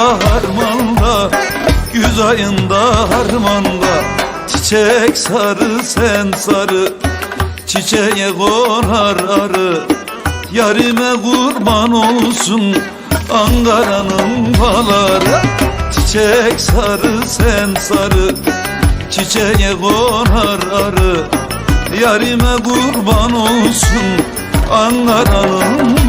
Harmanda Güz ayında harmanda. Çiçek sarı sen sarı. Çiçeğe konar arı. Yarime kurban olsun Ankara'nın baları Çiçek sarı sen sarı. Çiçeğe konar arı. Yarime kurban olsun Ankara'nın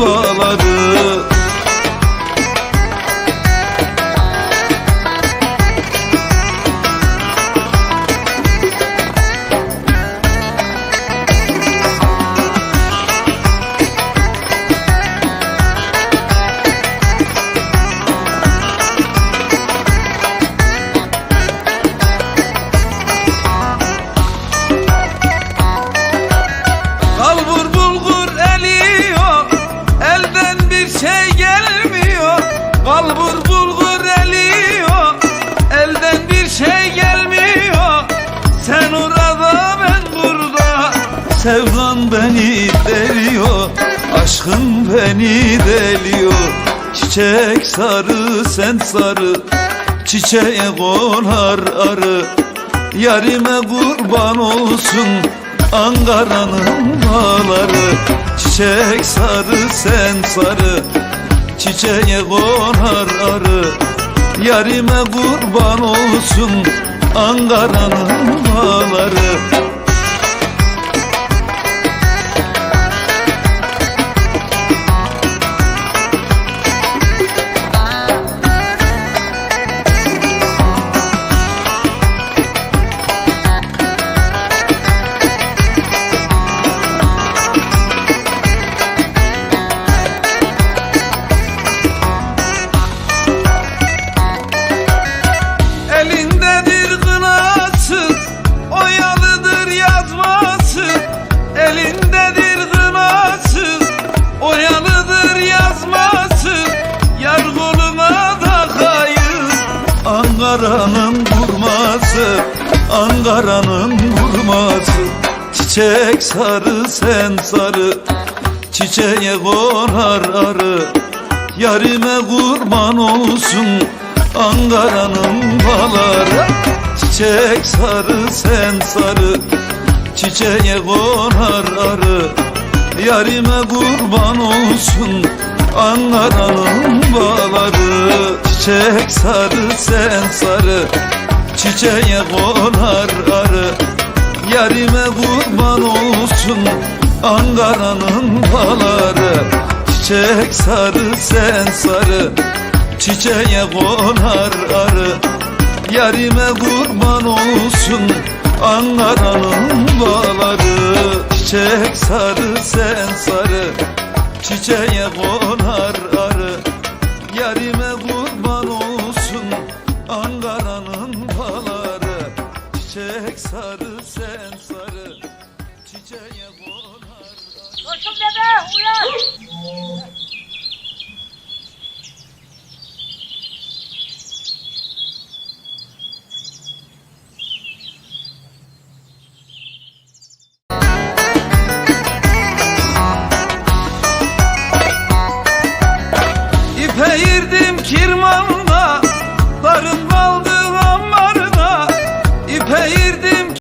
Kalbur bulgur eliyor Elden bir şey gelmiyor. Sen orada ben burada Sevdan beni deliyor Aşkın beni deliyor. Çiçek sarı sen sarı Çiçeğe konar arı. Yarime kurban olsun Ankara'nın bağları Çiçek sarı sen sarı Çiçeğe konar arı. Yarime kurban olsun Ankara'nın Ankara'nın vurması Ankara'nın vurması Çiçek sarı sen sarı. Çiçeğe konar arı. Yarime kurban olsun Ankara'nın bağları Çiçek sarı sen sarı. Çiçeğe konar arı. Yarime kurban olsun Ankara'nın bağları. Çiçek sarı sen sarı. Çiçeğe konar arı. Yarime kurban olsun Ankara'nın bağları Çiçek sarı sen sarı. Çiçeğe konar arı. Yarime kurban olsun Ankara'nın bağları Çiçek sarı sen sarı Çiçeğe konar arı. Yarime kurban olsun Ankara'nın bağları Çiçek sarı sen sarı. Çiçeğe konar Koşun bebe uyan.